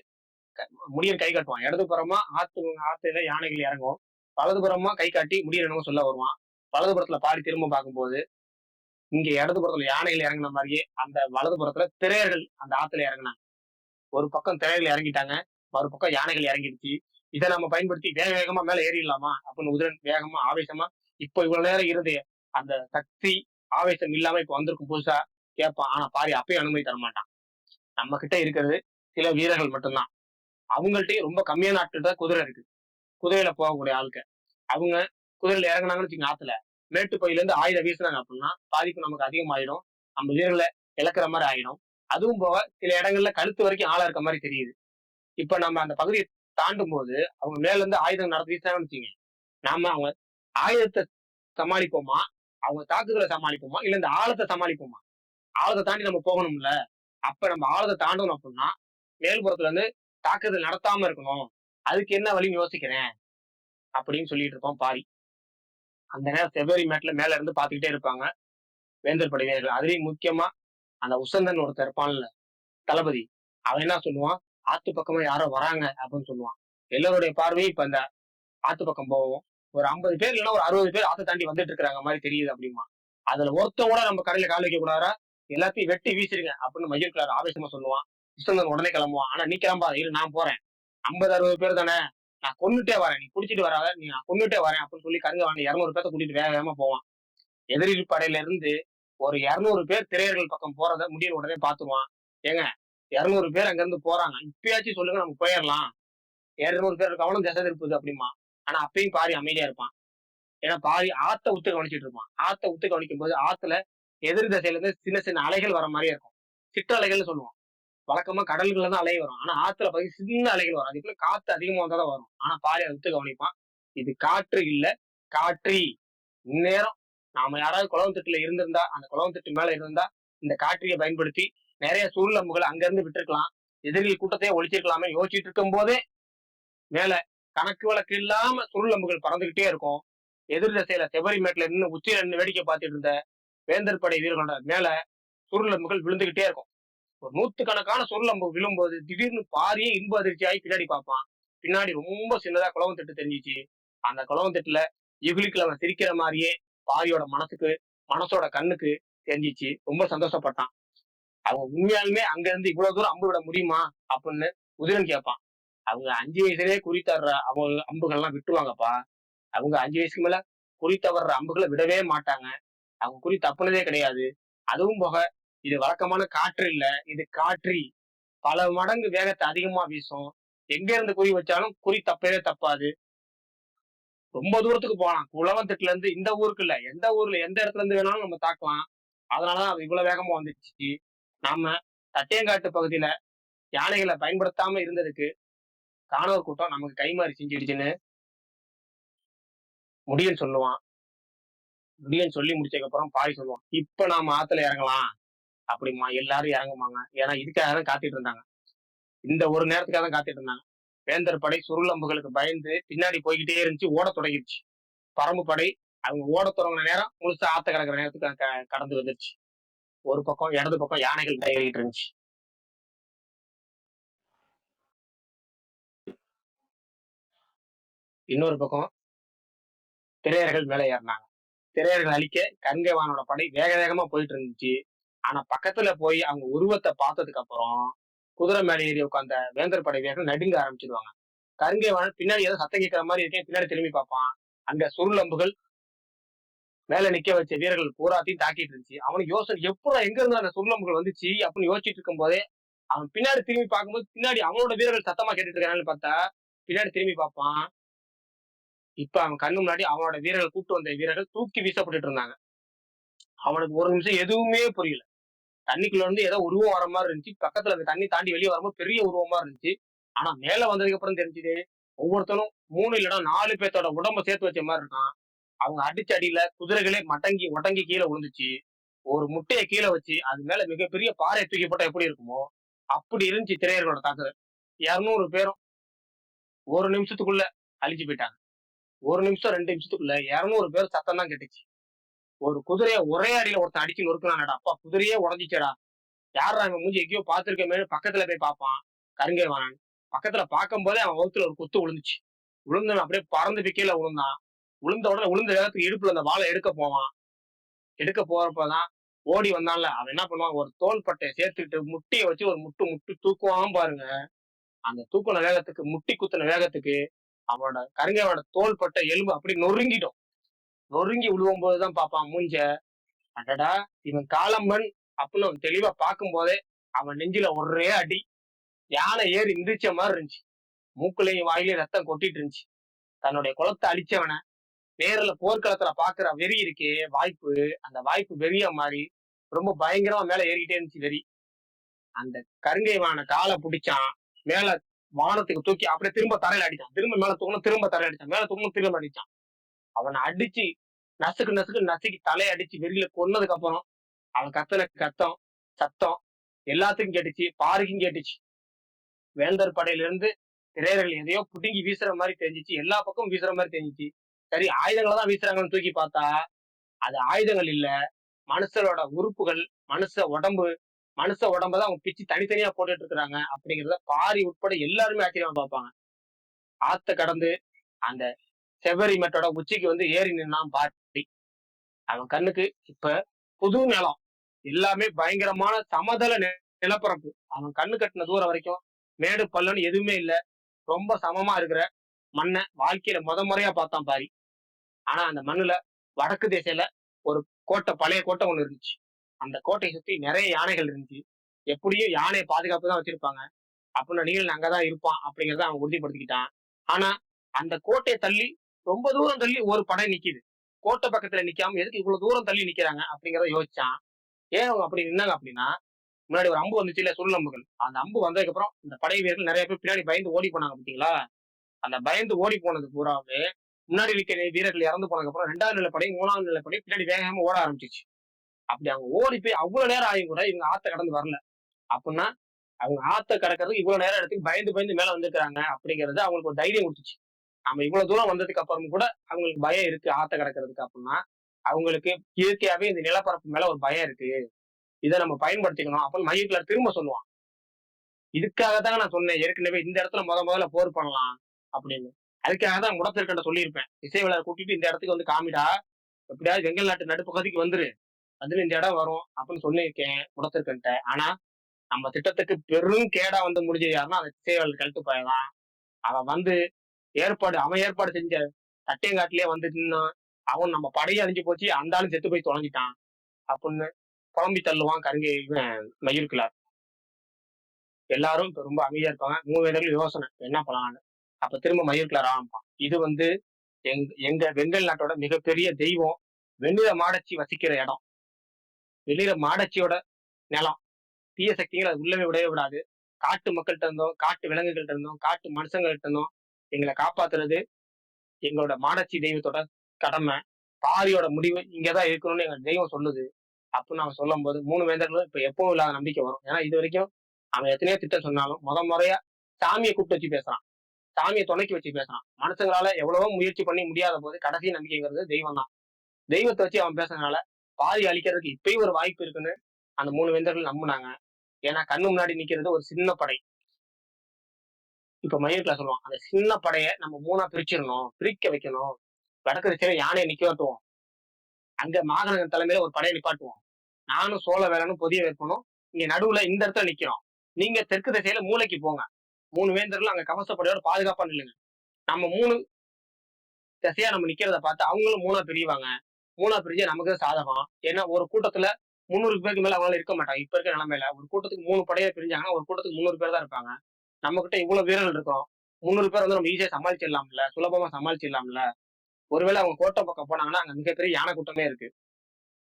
முடியன் கை காட்டுவான். இடது புறமா ஆத்து ஆத்துல யானைகள் இறங்கும். வலது புறமா கை காட்டி முடியன் என்னமோ சொல்ல வருவான். வலது புறத்துல பாடி திரும்ப பார்க்கும்போது இங்க இடது புறத்துல யானைகள் இறங்கின மாதிரியே அந்த வலது புறத்துல திரையர்கள் அந்த ஆத்துல இறங்கினாங்க. ஒரு பக்கம் திரையர்கள் இறங்கிட்டாங்க மறுபக்கம் யானைகள் இறங்கிடுச்சு. இதை நம்ம பயன்படுத்தி வேக வேகமா மேல ஏறிடலாமா? அப்படின்னு உதிரன் வேகமா ஆவேசமா இப்போ இவ்வளவு நேரம் இருந்து அந்த சக்தி ஆவேசம் இல்லாம இப்ப வந்திருக்கும் புதுசா கேட்பான். ஆனா பாரி அப்பயும் அனுமதி தர மாட்டான். நம்ம கிட்ட இருக்கிறது சில வீரர்கள் மட்டும்தான். அவங்கள்ட்டயே ரொம்ப கம்மியான ஆட்கள் தான் குதிரை இருக்கு. குதிரையில போகக்கூடிய ஆளுக்க அவங்க குதிரையில இறங்குனாங்கன்னு வச்சுங்க ஆத்துல. மேட்டு பகுதியில இருந்து ஆயுதம் வீசுனாங்க அப்படின்னா பாதிப்பு நமக்கு அதிகமாயிடும். நம்ம வீரர்களை இழக்கிற மாதிரி ஆயிடும். அதுவும் போக சில இடங்கள்ல கழுத்து வரைக்கும் ஆளா இருக்க மாதிரி தெரியுது. இப்ப நம்ம அந்த பகுதியை தாண்டும் போது அவங்க மேல இருந்து ஆயுதம் நடத்தி வீசினாங்கன்னு வச்சுங்க நாம அவங்க ஆயுதத்தை சமாளிப்போமா? அவங்க தாக்குதலை சமாளிப்போமா? இல்ல இந்த ஆழத்தை சமாளிப்போமா? ஆழத்தை தாண்டி நம்ம போகணும்ல. அப்ப நம்ம ஆழத்தை தாண்டணும் அப்படின்னா மேல்புறத்துல இருந்து தாக்குதல் நடத்தாம இருக்கணும். அதுக்கு என்ன வழின்னு யோசிக்கிறேன். அப்படின்னு சொல்லிட்டு இருப்பான் பாரி அந்த நேரம் செவ்வரி மேட்ல மேல இருந்து பாத்துக்கிட்டே இருப்பாங்க. வேந்தர் படை வீரர்கள் அதுலயும் முக்கியமா அந்த உசந்தன் ஒருத்தர் இருப்பான்ல தளபதி. அவன் என்ன சொல்லுவான்? ஆத்து பக்கமா யாரோ வராங்க அப்படின்னு சொல்லுவான். எல்லோருடைய பார்வையும் இப்ப அந்த ஆத்து பக்கம் போவோம் ஒரு ஐம்பது பேர் இல்லைன்னா ஒரு அறுபது பேர் ஆத்து தாண்டி வந்துட்டு இருக்கிறாங்க மாதிரி தெரியுது அப்படிமா. அதுல ஒருத்தன் கூட நம்ம கடையில கால் வைக்க கூடாதா? எல்லாத்தையும் வெட்டி வீசிருங்க அப்படின்னு மயில் கிளார் ஆவேசமா சொல்லுவான். உசந்தன் உடனே கிளம்புவான். ஆனா நீ கிளம்பாத இரு நான் போறேன். ஐம்பது அறுபது பேர் தானே? நான் கொன்னுட்டே வரேன். நீ பிடிச்சிட்டு வராத. நீ நான் கொன்னுட்டே வரேன் அப்படின்னு சொல்லி கருங்க வாங்க இரநூறு பேர்த்த கூட்டிட்டு வேக வேகமா போவான். எதிரில் படையில இருந்து ஒரு இருநூறு பேர் திரையர்கள் பக்கம் போறத முடியல உடனே பாத்துருவான். ஏங்க இருநூறு பேர் அங்க இருந்து போறாங்க. இப்பயாச்சும் சொல்லுங்க நம்ம போயிடலாம். இரநூறு பேர் கவனம் திசை திருப்புது அப்படிமா ஆனா அப்பயும் பாரி அமைதியா இருப்பான். ஏன்னா பாரி ஆத்த உத்து கவனிச்சிட்டு இருப்பான். ஆத்த உத்து கவனிக்கும் போது ஆத்துல எதிர் திசையில இருந்து சின்ன சின்ன அலைகள் வர மாதிரியே இருக்கும். சிற்றலைகள்னு சொல்லுவோம். வழக்கமா கடல்கள்ல தான் அலை வரும். ஆனா ஆத்துல பகுதி சின்ன அலைகள் வரும். அதுக்குள்ள காத்து அதிகமா வந்தா தான் வரும். ஆனா பாரி அதை கவனிப்பான். இது காற்று இல்ல காற்றி. இந்நேரம் நாம யாராவது குளம் திட்டுல இருந்திருந்தா அந்த குளம் திட்டு மேல இருந்தா இந்த காற்றியை பயன்படுத்தி நிறைய சுருளம்புகள் அங்க இருந்து விட்டுருக்கலாம். எதிரில் கூட்டத்தையே ஒழிச்சிருக்கலாமே யோசிச்சுட்டு இருக்கும் போதே மேல கணக்கு வழக்கு இல்லாம சுருளம்புகள் பறந்துகிட்டே இருக்கும். எதிர் திசையில செவரிமேட்ல நின்று உச்சியில நின்று வேடிக்கை பார்த்துட்டு இருந்த வேந்தர் படை வீரர்களோட மேல சுருளம்புகள் விழுந்துகிட்டே இருக்கும். ஒரு நூத்துக்கணக்கான நம்ம விழும்போது திடீர்னு பாரியே இன்ப அதிர்ச்சி ஆகி பின்னாடி பார்ப்பான். பின்னாடி ரொம்ப சின்னதா குளவம் திட்டு தெரிஞ்சிச்சு. அந்த குளவம் திட்டுல இகுலிக்குல அவன் சிரிக்கிற மாதிரியே பாரியோட மனசுக்கு மனசோட கண்ணுக்கு தெரிஞ்சிச்சு. ரொம்ப சந்தோஷப்பட்டான். அவன் உண்மையாலுமே அங்க இருந்து இவ்வளவு தூரம் அம்பு விட முடியுமா? அப்படின்னு உதிரன் கேட்பான். அவங்க அஞ்சு வயசுலயே குறி தர்ற அவங்க அம்புகள்லாம் விட்டுவாங்கப்பா அவங்க அஞ்சு வயசுக்கு மேல குறி தவறுற அம்புகளை விடவே மாட்டாங்க. அவங்க குறி தப்புனதே கிடையாது. அதுவும் போக இது வழக்கமான காற்று இல்ல. இது காற்றி பல மடங்கு வேகத்தை அதிகமா வீசும். எங்க இருந்து குறி வச்சாலும் குறி தப்பவே தப்பாது. ரொம்ப தூரத்துக்கு போகலாம் குளவந்தட்டுல இருந்து இந்த ஊருக்கு இல்ல. எந்த ஊர்ல எந்த இடத்துல இருந்து வேணாலும் நம்ம தாக்கலாம். அதனாலதான் அது இவ்வளவு வேகமா வந்துச்சு. நாம தட்டியங்காட்டு பகுதியில யானைகளை பயன்படுத்தாம இருந்ததுக்கு காணவர் கூட்டம் நமக்கு கைமாறி செஞ்சிடுச்சுன்னு முடியன் சொல்லுவான். முடியன் சொல்லி முடிச்சதுக்கு அப்புறம் பாய் சொல்லுவான். இப்ப நாம ஆத்துல இறங்கலாம். அப்படிமா? எல்லாரும் இறங்குமாங்க. ஏன்னா இதுக்காக தான் காத்திட்டு இருந்தாங்க இந்த ஒரு நேரத்துக்காக தான் காத்திட்டு இருந்தாங்க வேந்தர் படை சுருளம்புகளுக்கு பயந்து பின்னாடி போய்கிட்டே இருந்துச்சு ஓட தொடங்கிருச்சு பரம்பு படை அவங்க ஓட தொடங்கின நேரம் முழுசா ஆத்த கிடக்கிற நேரத்துக்கு க- கடந்து வந்துருச்சு. ஒரு பக்கம் இடது பக்கம் யானைகள் தயாரிட்டு இருந்துச்சு. இன்னொரு பக்கம் திரையர்கள் மேலே ஏறினாங்க. திரையர்கள் அழிக்க கங்கைவானோட படை வேக வேகமா போயிட்டு இருந்துச்சு. ஆனா பக்கத்துல போய் அவங்க உருவத்தை பார்த்ததுக்கு அப்புறம் குதிரை மேலே ஏறி உட்காந்த வேந்தர் படை வீரர்கள் நடுங்க ஆரம்பிச்சிருவாங்க. கருங்கைவானன் பின்னாடி ஏதோ சத்தம் கேட்கிற மாதிரி இருக்கேன் பின்னாடி திரும்பி பார்ப்பான். அங்க சுருளம்புகள் மேல நிக்க வச்ச வீரர்கள் பூராத்தையும் தாக்கிட்டு இருந்துச்சு. அவனுக்கு யோசனை எப்படா எங்க இருந்து அந்த சுருளம்புகள் வந்துச்சு அப்படின்னு யோசிச்சுட்டு இருக்கும் போதே அவன் பின்னாடி திரும்பி பார்க்கும்போது பின்னாடி அவனோட வீரர்கள் சத்தமா கேட்டுட்டு இருக்கானு பார்த்தா பின்னாடி திரும்பி பார்ப்பான். இப்ப அவன் கண்ணு முன்னாடி அவனோட வீரர்கள் கூப்பிட்டு வந்த வீரர்கள் தூக்கி வீசப்பட்டுட்டு இருந்தாங்க. அவனுக்கு ஒரு நிமிஷம் எதுவுமே புரியல. தண்ணிக்குள்ள இருந்து ஏதோ உருவம் வர மாதிரி இருந்துச்சு. பக்கத்துல அந்த தண்ணி தாண்டி வெளியே வரும்போது பெரிய உருவமா இருந்துச்சு. ஆனா மேல வந்ததுக்கு அப்புறம் தெரிஞ்சுது ஒவ்வொருத்தனும் மூணு இல்லைன்னா நாலு பேர்த்தோட உடம்ப சேர்த்து வச்ச மாதிரி இருக்கான். அவங்க அடிச்ச அடியில குதிரைகளே மட்டங்கி ஒட்டங்கி கீழே விழுந்துச்சு. ஒரு முட்டையை கீழே வச்சு அது மேல மிகப்பெரிய பாறை தூக்கி போட்டா எப்படி இருக்குமோ அப்படி இருந்துச்சு திரையர்களோட தாக்குதல். இரநூறு பேரும் ஒரு நிமிஷத்துக்குள்ள அழிஞ்சு போயிட்டாங்க. ஒரு நிமிஷம் ரெண்டு நிமிஷத்துக்குள்ள இரநூறு பேர் சத்தம் தான் கேட்டுச்சு. ஒரு குதிரைய ஒரே அடியில ஒருத்தன் அடிச்சு நொறுக்குனாடா அப்பா குதிரையே உடஞ்சிச்சடா. யாரா இவன் மூஞ்சி எங்கேயோ பாத்துருக்கமே பக்கத்துல போய் பார்ப்பான். கருங்கை வாணன். பக்கத்துல பார்க்கும் போதே அவன் வகுத்துல ஒரு குத்து விழுந்துச்சு. விழுந்தவன் அப்படியே பறந்து பிக்கையில விழுந்தான். விழுந்த உடனே விழுந்த வேகத்துக்கு இடுப்புல அந்த வாழை எடுக்க போவான். எடுக்க போறப்பதான் ஓடி வந்தான்ல. அவன் என்ன பண்ணுவான்? ஒரு தோல் பட்டையை சேர்த்துக்கிட்டு முட்டியை வச்சு ஒரு முட்டு முட்டு தூக்குவான் பாருங்க. அந்த தூக்குன வேகத்துக்கு முட்டி குத்துன வேகத்துக்கு அவனோட கருங்கையோட தோல் பட்டை எலும்பு அப்படி நொறுங்கிடும். நொறுங்கி விழுவும் போதுதான் பார்ப்பான் மூஞ்ச. அடடா இவன் காலம்பன் அப்படின்னு அவன் தெளிவா பார்க்கும் போதே அவன் நெஞ்சில ஒரே அடி. யானை ஏறி இந்திரிச்ச மாதிரி இருந்துச்சு. மூக்குலையும் வாயிலையும் ரத்தம் கொட்டிட்டு இருந்துச்சு. தன்னுடைய குளத்தை அழிச்சவனை. நேரில் போர்க்களத்துல பாக்குற வெறி இருக்கே வாய்ப்பு. அந்த வாய்ப்பு வெறிய மாதிரி ரொம்ப பயங்கரமா மேல ஏறிக்கிட்டே இருந்துச்சு வெறி. அந்த கருங்கை வான காலை பிடிச்சான். மேல வானத்துக்கு தூக்கி அப்படியே திரும்ப தரையில அடிச்சான். திரும்ப மேல தூக்கணும் திரும்ப தரையில அடிச்சான். மேல தூக்கணும் திரும்ப அடிச்சான். அவனை அடிச்சு நசுக்கு நசுக்கு நசுக்கி தலையை அடிச்சு வெளியில கொன்னதுக்கு அப்புறம் அவன் கத்தன கத்தம் சத்தம் எல்லாத்துக்கும் கேட்டுச்சு பாருக்கும் கேட்டுச்சு. வேந்தர் படையில இருந்து திரையர்கள் எதையோ புடுங்கி வீசுற மாதிரி தெரிஞ்சிச்சு எல்லா பக்கமும் வீசுற மாதிரி தெரிஞ்சிச்சு. சரி ஆயுதங்களை தான் வீசுறாங்கன்னு தூக்கி பார்த்தா அது ஆயுதங்கள் இல்ல. மனுஷரோட உறுப்புகள் மனுஷ உடம்பு மனுஷ உடம்பதான் அவங்க பிச்சு தனித்தனியா போட்டுட்டு இருக்கிறாங்க அப்படிங்கிறத பாரி உட்பட எல்லாருமே ஆச்சரியமா பார்ப்பாங்க. ஆத்த கடந்து அந்த செவரி மெட்டோட உச்சிக்கு வந்து ஏறி நின்னான் பாட்டி அவன் கண்ணுக்கு இப்ப புது நிலம். எல்லாமே பயங்கரமான சமதள நிலப்பரப்பு. அவன் கண்ணு கட்டின தூரம் வரைக்கும் மேடு பள்ளம்னு எதுவுமே இல்ல. ரொம்ப சமமா இருக்கிற மண்ணை வாழ்க்கையில முத முறையா பார்த்தான் பாரி. ஆனா அந்த மண்ணுல வடக்கு திசையில ஒரு கோட்டை பழைய கோட்டை ஒண்ணு இருந்துச்சு. அந்த கோட்டையை சுத்தி நிறைய யானைகள் இருந்துச்சு. எப்படியும் யானையை பாதுகாப்பு தான் வச்சிருப்பாங்க. அப்படின்னா நீலன் அங்கதான் இருப்பான் அப்படிங்கறத அவன் உறுதிப்படுத்திக்கிட்டான். ஆனா அந்த கோட்டையை தள்ளி ரொம்ப தூரம் தள்ளி ஒரு படை நிக்குது. கோட்டை பக்கத்துல நிக்காம எதுக்கு இவ்வளவு தூரம் தள்ளி நிக்கிறாங்க அப்படிங்கறத யோசிச்சான். ஏன் அவங்க அப்படி நின்னாங்க அப்படின்னா முன்னாடி ஒரு அம்பு வந்துச்சு இல்ல சுருளம்புகள். அந்த அம்பு வந்ததுக்கு அப்புறம் இந்த படை வீரர்கள் நிறைய பேர் பின்னாடி பயந்து ஓடி போனாங்க பாத்தீங்களா அந்த பயந்து ஓடி போனது பூராவே முன்னாடி இருக்கிற வீரர்கள் இறந்து போனதுக்கு அப்புறம் ரெண்டாவது நிலை படை மூணாவது நிலை படை பின்னாடி வேகமா ஓட ஆரம்பிச்சிச்சு. அப்படி அவங்க ஓடி போய் அவ்வளவு நேரம் ஆகி கூட இவங்க ஆத்த கடந்து வரல. அப்படின்னா அவங்க ஆத்த கடக்கிறதுக்கு இவ்வளவு நேரம் இடத்துக்கு பயந்து பயந்து மேல வந்திருக்காங்க அப்படிங்கறது அவங்களுக்கு ஒரு தைரியம் கொடுத்துச்சு. நம்ம இவ்வளவு தூரம் வந்ததுக்கு அப்புறம் கூட அவங்களுக்கு பயம் இருக்கு ஆத்த கிடக்கிறதுக்கு அப்படின்னா அவங்களுக்கு இயற்கையாவே இந்த நிலப்பரப்பு மேல ஒரு பயம் இருக்கு. இதை நம்ம பயன்படுத்திக்கணும். அப்படின்னு மையத்துல திரும்ப சொல்லுவான். இதுக்காக தான் நான் சொன்னேன். ஏற்கனவே இந்த இடத்துல முத முதல்ல போர் பண்ணலாம் அப்படின்னு. அதுக்காக தான் முடத்திற்கண்ட சொல்லியிருப்பேன். இசைவிழா கூட்டிட்டு இந்த இடத்துக்கு வந்து காமிடா. எப்படியாவது வெங்கல் நாட்டு நடுப்பகுதிக்கு வந்துரு. அதுல இந்த இடம் வரும் அப்படின்னு சொல்லியிருக்கேன் முடத்திற்கண்ட ஆனா நம்ம திட்டத்துக்கு பெரும் கேடா வந்து முடிஞ்சது யாருன்னா அந்த இசைவாளர் கழுத்து பையன் அவன் வந்து ஏற்பாடு அவன் ஏற்பாடு செஞ்ச தட்டையங்காட்டிலே வந்து நின்னான் அவன் நம்ம படையை அழிஞ்சு போச்சு அந்த ஆளும் செத்து போய் தொலைஞ்சிட்டான் அப்படின்னு புலம்பி தள்ளுவான் கருங்கை இவன் எல்லாரும் இப்ப ரொம்ப அமைதியா இருப்பாங்க. மூவேர்கள் யோசனை என்ன பண்ணலாம்னு. அப்ப திரும்ப மயூர்கிழார் ஆரம்பிப்பான் இது வந்து எங் எங்க வெங்கல் நாட்டோட மிகப்பெரிய தெய்வம் வெண்ணிற மாடச்சி வசிக்கிற இடம். வெளியில மாடச்சியோட நிலம். தீய சக்திகள் அது உள்ளவே விடவே விடாது. காட்டு மக்கள்கிட்ட இருந்தோம் காட்டு விலங்குகள்கிட்ட இருந்தோம் காட்டு மனுஷங்கள்கிட்ட இருந்தோம். எங்களை காப்பாத்துறது எங்களோட மாடச்சி தெய்வத்தோட கடமை. பாரியோட முடிவு இங்கதான் இருக்கணும்னு எங்க தெய்வம் சொல்லுது. அப்படின்னு அவன் சொல்லும் போது மூணு வேந்தர்களும் இப்ப எப்பவும் இல்லாத நம்பிக்கை வரும். ஏன்னா இது வரைக்கும் அவன் எத்தனையோ திட்டம் சொன்னாலும் முத முறையா சாமியை கூப்பிட்டு வச்சு பேசுறான். சாமியை துணைக்கி வச்சு பேசுறான். மனுஷங்களால எவ்வளவோ முயற்சி பண்ணி முடியாத போது கடைசி நம்பிக்கைங்கிறது தெய்வம் தான் தெய்வத்தை வச்சு அவன் பேசுறதுனால பாதி அழிக்கிறதுக்கு இப்பயும் ஒரு வாய்ப்பு இருக்குன்னு அந்த மூணு வேந்தர்கள் நம்புனாங்க. ஏன்னா கண்ணு முன்னாடி நிக்கிறது ஒரு சின்ன படை. இப்ப மயூர்ல சொல்லுவோம் அந்த சின்ன படையை நம்ம மூணா பிரிச்சிடணும் பிரிக்க வைக்கணும். வடக்கு திசையில யானையை நிக்கவாட்டுவோம் அங்க மாகனகன் தலைமையில ஒரு படையை நிப்பாட்டுவோம். நானும் சோழ வேலனும் பொதிய வைக்கணும். இங்க நடுவுல இந்த இடத்துல நிக்கிறோம். நீங்க தெற்கு திசையில மூளைக்கு போங்க. மூணு வேந்தர்கள் அங்க கவசப்படையோட பாதுகாப்பா நில்லுங்க. நம்ம மூணு திசையா நம்ம நிக்கிறத பார்த்து அவங்களும் மூணா பிரிவாங்க. மூணா பிரிஞ்சு நமக்கு சாதகம். ஏன்னா ஒரு கூட்டத்துல முந்நூறு பேருக்கு மேல அவங்களால இருக்க மாட்டாங்க. இப்ப இருக்க நிலைமையில ஒரு கூட்டத்துக்கு மூணு படையா பிரிஞ்சாங்கன்னா ஒரு கூட்டத்துக்கு முந்நூறு பேர் தான் இருப்பாங்க. நம்ம கிட்ட இவ்வளவு வீரர்கள் இருக்கும். முந்நூறு பேர் வந்து நம்ம ஈஸியா சமாளிச்சிடலாம்ல சுலபமா சமாளிச்சிடலாம்ல. ஒருவேளை அவங்க கோட்டை பக்கம் போனாங்கன்னா அங்க மிகப்பெரிய யானை கூட்டமே இருக்கு.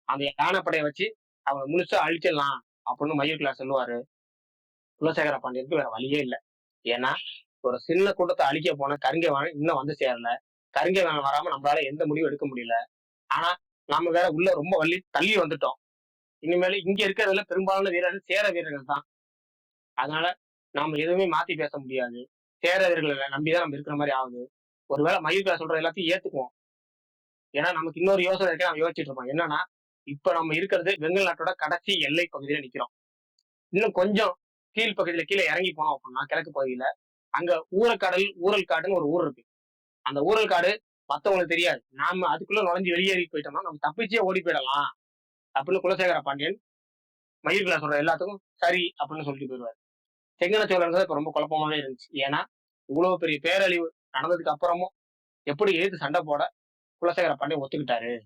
அந்த யானைப்படையை வச்சு அவங்க முழுசா அழிச்சிடலாம் அப்படின்னு மயூர்கிழா சொல்லுவாரு. குலசேகர பாண்டியனுக்கு வேற வழியே இல்லை. ஏன்னா ஒரு சின்ன கூட்டத்தை அழிக்க போன கருங்கை வாணன் இன்னும் வந்து சேரல. கருங்கை வாணன் வராம நம்மளால எந்த முடிவும் எடுக்க முடியல. ஆனா நம்ம வேற உள்ள ரொம்ப வள்ளி தள்ளி வந்துட்டோம். இனிமேல் இங்க இருக்கிறதுல பெரும்பாலான வீரர்கள் சேர வீரர்கள் தான். அதனால நாம எதுவுமே மாத்தி பேச முடியாது. சேர நம்பிதான் நம்ம இருக்கிற மாதிரி ஆகுது. ஒருவேளை மயூர்கிழா சொல்ற எல்லாத்தையும் ஏத்துக்குவோம். ஏன்னா நமக்கு இன்னொரு யோசனை இருக்க நம்ம யோசிச்சுட்டு இருப்போம். என்னன்னா இப்ப நம்ம இருக்கிறது வெங்கல் நாட்டோட கடைசி எல்லை பகுதியில நிக்கிறோம். இன்னும் கொஞ்சம் கீழ் பகுதியில கீழே இறங்கி போனோம் அப்படின்னா கிழக்கு பகுதியில அங்க ஊரக்கடல் ஊரல் காடுன்னு ஒரு ஊர் இருக்கு. அந்த ஊரல் காடு மத்தவங்களுக்கு தெரியாது. நாம அதுக்குள்ள நுழைஞ்சு வெளியேறி போயிட்டோம்னா நம்ம தப்பிச்சே ஓடி போயிடலாம். அப்படின்னு குலசேகர பாண்டியன் மயிர்களை சொல்ற எல்லாத்துக்கும் சரி அப்படின்னு சொல்லிட்டு போயிடுவாரு. செங்கன சோழர்கள் இப்ப ரொம்ப குழப்பமாவே இருந்துச்சு. ஏன்னா இவ்வளவு பெரிய பேரழிவு நடந்ததுக்கு அப்புறமும் எப்படி எதிர்த்து சண்டை போட குலசேகர பாண்டியன் ஒத்துக்கிட்டாரு?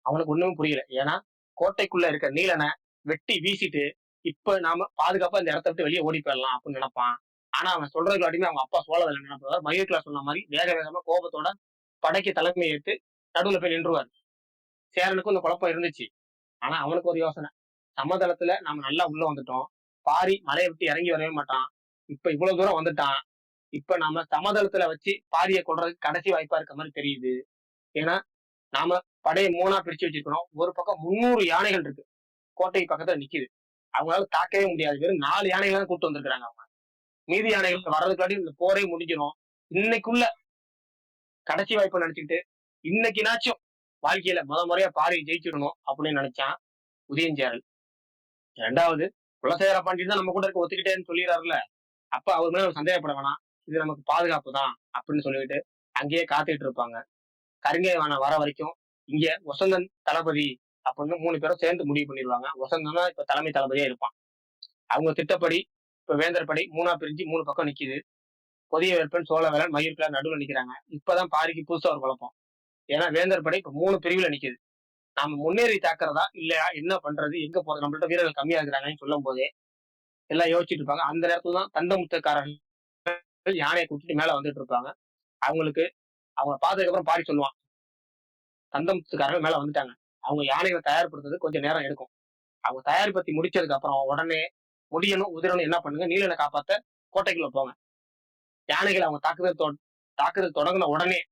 அவனுக்கு ஒண்ணுமே புரியல. ஏன்னா கோட்டைக்குள்ள இருக்க நீலனை வெட்டி வீசிட்டு இப்ப நாம பாதுகாப்பா இந்த இடத்த விட்டு வெளியே ஓடி போயிடலாம் அப்படின்னு நினைப்பான். ஆனா அவன் சொல்றதுக்கு வாட்டியுமே அவங்க அப்பா சோழவேல நினைப்பார் கிளாஸ் சொன்ன மாதிரி வேக வேகமா கோபத்தோட படைக்கு தலைமை ஏற்று நடுவுல போய் நின்றுவார். சேரனுக்கும் இந்த குழப்பம் இருந்துச்சு. ஆனா அவனுக்கு ஒரு யோசனை. சமதளத்துல நாம நல்லா உள்ள வந்துட்டோம். பாரி மலையை விட்டு இறங்கி வரவே மாட்டான். இப்ப இவ்வளவு தூரம் வந்துட்டான். இப்ப நாம சமதளத்துல வச்சு பாரியை கொள்றதுக்கு கடைசி வாய்ப்பா இருக்க மாதிரி தெரியுது. ஏன்னா நாம படையை மூணா பிரிச்சு வச்சிருக்கிறோம். ஒரு பக்கம் முந்நூறு யானைகள் இருக்கு. கோட்டை பக்கத்துல நிக்குது. அவங்களால தாக்கவே முடியாது. வெறும் நாலு யானைகள் தான் கூட்டு வந்திருக்காங்க அவங்க. மீதி யானைகள் வர்றதுக்காட்டி இந்த போரே முடிஞ்சிடும் இன்னைக்குள்ள கடைசி வாய்ப்பை நினைச்சுக்கிட்டு இன்னைக்குனாச்சும் வாழ்க்கையில முத முறையா பாரி ஜெயிச்சிடணும் அப்படின்னு நினைச்சான் உதயஞ்சேரல் ரெண்டாவது குலசேகர பாண்டியன் தான் நம்ம கூட இருக்க ஒத்துக்கிட்டேன்னு சொல்லிடுறாருல அப்ப அவர் மேல நம்ம சந்தேகப்பட வேணாம். இது நமக்கு பாதுகாப்பு தான் அப்படின்னு சொல்லிட்டு அங்கேயே காத்துக்கிட்டு இருப்பாங்க. கருங்கை வேணா வர வரைக்கும் இங்க வசந்தன் தளபதி அப்படின்னு மூணு பேரும் சேர்ந்து முடிவு பண்ணிடுவாங்க. வசந்தன் தான் இப்ப தலைமை தளபதியா இருப்பான். அவங்க திட்டப்படி இப்ப வேந்தர் படை மூணா பிரிஞ்சு மூணு பக்கம் நிக்குது. புதிய வேற்பன் மயூர் மயூர்கிழார் நடுவுல நிக்கிறாங்க. இப்பதான் பாரிக்கு புதுசா ஒரு குழப்பம். ஏன்னா வேந்தர் படை இப்ப மூணு பிரிவுல நிக்குது. நாம முன்னேறி தாக்குறதா? இல்லையா? என்ன பண்றது? எங்க போறது? நம்மள்ட்ட வீரர்கள் கம்மியா இருக்கிறாங்கன்னு சொல்லும் போதே எல்லாம் யோசிச்சுட்டு இருப்பாங்க. அந்த நேரத்துல தான் தண்டமுத்தக்காரர்கள் யானையை கூட்டிட்டு மேல வந்துட்டு இருப்பாங்க. அவங்களுக்கு அவங்க பார்த்ததுக்கு அப்புறம் பாரி சொல்லுவான் தந்தமுத்துக்காரர்கள் மேல வந்துட்டாங்க. அவங்க யானைகளை தயார்படுத்துறது கொஞ்சம் நேரம் எடுக்கும். அவங்க தயார்படுத்தி முடிச்சதுக்கு அப்புறம் உடனே முடியணும் உதிரணும் என்ன பண்ணுங்க? நீலனை காப்பாத்த கோட்டைக்குள்ள போங்க. யானைகள் அவங்க தாக்குதல் தொ- தாக்குதல் தொடங்கின உடனே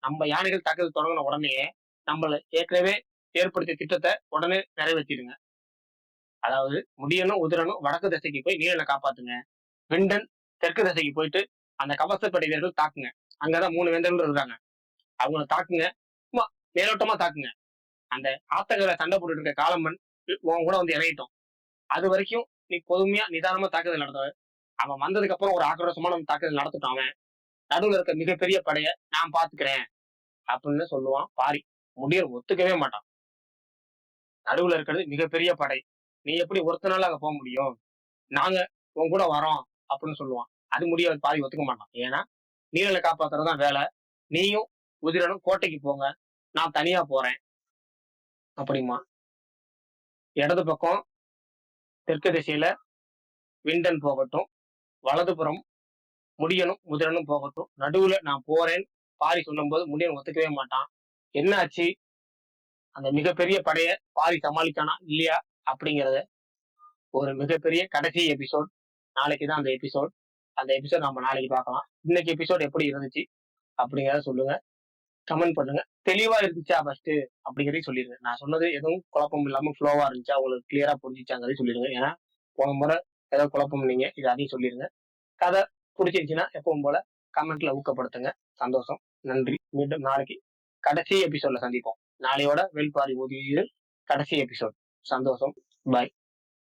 நம்ம யானைகள் தாக்குதல் தொடங்கின உடனே நம்மள ஏற்கனவே ஏற்படுத்திய திட்டத்தை உடனே நிறைவேற்றிடுங்க. அதாவது முடியனும் உதிரனும் வடக்கு திசைக்கு போய் நீலனை காப்பாத்துங்க. விண்டன் தெற்கு திசைக்கு போயிட்டு அந்த கவசப்படை வீரர்கள் தாக்குங்க. அங்கதான் மூணு வேந்தர்கள் இருக்காங்க. அவங்கள தாக்குங்க. சும்மா மேலோட்டமா தாக்குங்க. அந்த ஆத்தங்களை சண்டை போட்டுட்டு இருக்க காலம்மன் உன் கூட வந்து இறங்கிட்டோம் அது வரைக்கும் நீ பொறுமையா நிதானமா தாக்குதல் நடத்த அவன் வந்ததுக்கு அப்புறம் ஒரு ஆக்ரோஷமான தாக்குதல் நடத்திட்டான் அவன். நடுவுல இருக்க மிகப்பெரிய படையை நான் பாத்துக்கிறேன் அப்படின்னு சொல்லுவான். பாரி. முடியர் ஒத்துக்கவே மாட்டான். நடுவுல இருக்கிறது மிகப்பெரிய படை. நீ எப்படி ஒருத்தனால அங்க போக முடியும்? நாங்க உன் கூட வரோம் அப்படின்னு சொல்லுவான். அது முடியாது பாரி ஒத்துக்க மாட்டான். ஏன்னா நீரலை காப்பாத்துறதுதான் வேலை. நீயும் உதிரனும் கோட்டைக்கு போங்க. நான் தனியா போறேன். அப்படிமா இடது பக்கம் தெற்கு திசையில விண்டன் போகட்டும். வலதுபுறம் முடியனும் முதிரனும் போகட்டும். நடுவுல நான் போறேன். பாரி சொல்லும்போது முடியன் ஒத்துக்கவே மாட்டான். என்ன ஆச்சு அந்த மிகப்பெரிய படைய பாரி சமாளிச்சானா இல்லையா அப்படிங்கறத ஒரு மிகப்பெரிய கடைசி எபிசோட் நாளைக்கு தான் அந்த எபிசோட் அந்த எபிசோட் நம்ம நாளைக்கு பார்க்கலாம். இன்னைக்கு எபிசோட் எப்படி இருந்துச்சு அப்படிங்கிறத சொல்லுங்க. கமெண்ட் பண்ணுங்க. தெளிவா இருந்துச்சா ஃபர்ஸ்ட் அப்படிங்கறதையும் சொல்லிடுங்க. நான் சொன்னது எதுவும் குழப்பம் இல்லாம ஃப்ளோவா இருந்துச்சா? உங்களுக்கு கிளியரா புரிஞ்சிச்சாங்கிறதையும் சொல்லிடுங்க. ஏன்னா போன முறை ஏதோ குழப்பம் நீங்க. இது அதையும் சொல்லிடுங்க. கதை பிடிச்சிருச்சுன்னா எப்பவும் போல கமெண்ட்ல ஊக்கப்படுத்துங்க. சந்தோஷம். நன்றி. மீண்டும் நாளைக்கு கடைசி எபிசோட்ல சந்திப்போம். நாளையோட வெல்பாரி ஊதிய கடைசி எபிசோட் சந்தோஷம். பாய்